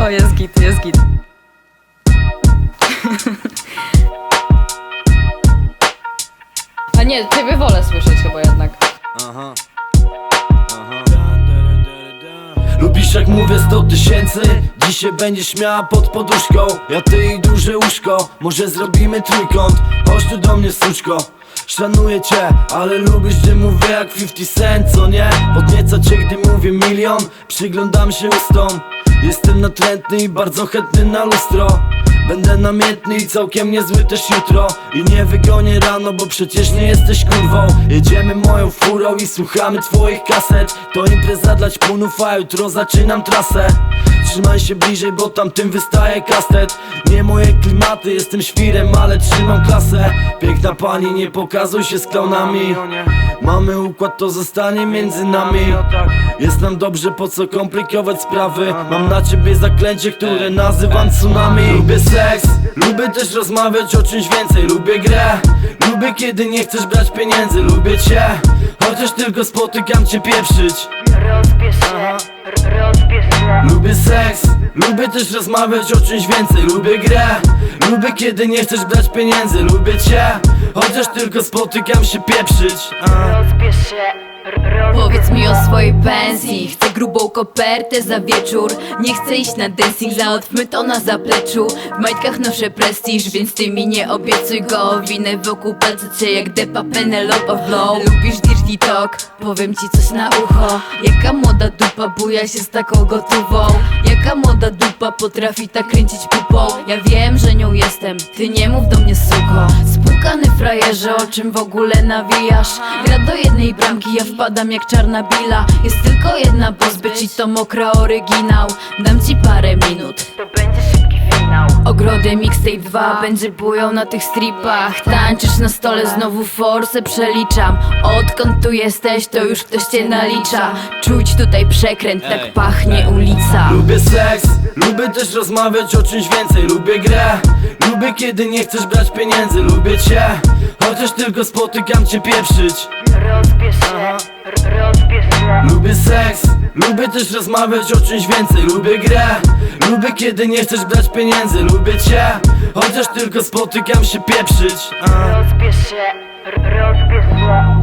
O, jest git, jest git. A nie, ciebie wolę słyszeć chyba jednak. Aha. Aha. Lubisz jak mówię 100 tysięcy? Dzisiaj będziesz miała pod poduszką Ja ty i duże łóżko Może zrobimy trójkąt Chodź tu do mnie suczko Szanuję cię, ale lubisz gdy mówię jak 50 cent, co nie? Podnieca cię gdy mówię milion Przyglądam się ustom Jestem natrętny i bardzo chętny na lustro. Będę namiętny i całkiem niezły też jutro. I nie wygonię rano, bo przecież nie jesteś kurwą. Jedziemy moją furą i słuchamy twoich kaset. To impreza dla ćpunów, a jutro zaczynam trasę. Trzymaj się bliżej, bo tamtym wystaje kastet. Nie moje klimaty, jestem świrem, ale trzymam klasę. Piękna pani, nie pokazuj się z klonami Mamy układ, to zostanie między nami. Jest nam dobrze, po co komplikować sprawy? Mam na ciebie zaklęcie, które nazywam tsunami. Lubię seks, lubię też rozmawiać o czymś więcej Lubię grę, lubię kiedy nie chcesz brać pieniędzy Lubię cię, chociaż tylko spotykam cię pieprzyć. Rozbierz się, rozbierz się. Lubię seks, lubię też rozmawiać o czymś więcej Lubię grę, lubię kiedy nie chcesz brać pieniędzy. Lubię cię, chociaż tylko spotykam się pieprzyć. A. Rozbierz się, Powiedz mi o swojej pensji. Chcę grubą kopertę za wieczór. Nie chcę iść na dancing, załatwmy to na zapleczu. W majtkach noszę prestiż, więc ty mi nie obiecuj go. Winę wokół palca cię jak depa Penelope Flow Lubisz dirty talk? Powiem ci coś na ucho. Jaka młoda dupa buja się z taką gotową Jaka młoda dupa potrafi tak kręcić pupą Ja wiem, że nią jestem, ty nie mów do mnie suko. Spłukany frajerze, o czym w ogóle nawijasz? Gra do jednej bramki, ja wpadam jak czarna bila. Jest tylko jedna pozbyć i to mokra oryginał. Dam ci parę minut. To będzie szybki finał. Ogrody Mixtape 2 będzie bują na tych stripach. Tańczysz na stole, znowu forsę przeliczam. Odkąd tu jesteś, to już ktoś cię nalicza. Czuć tutaj przekręt, tak pachnie ulica Lubię też rozmawiać o czymś więcej. Lubię grę, lubię kiedy nie chcesz brać pieniędzy. Lubię cię, chociaż tylko spotykam cię pieprzyć. Rozbierz się, rozbierz się. Lubię seks, lubię też rozmawiać o czymś więcej. Lubię grę, lubię kiedy nie chcesz brać pieniędzy. Lubię cię, chociaż tylko spotykam się pieprzyć. Rozbierz się, rozbierz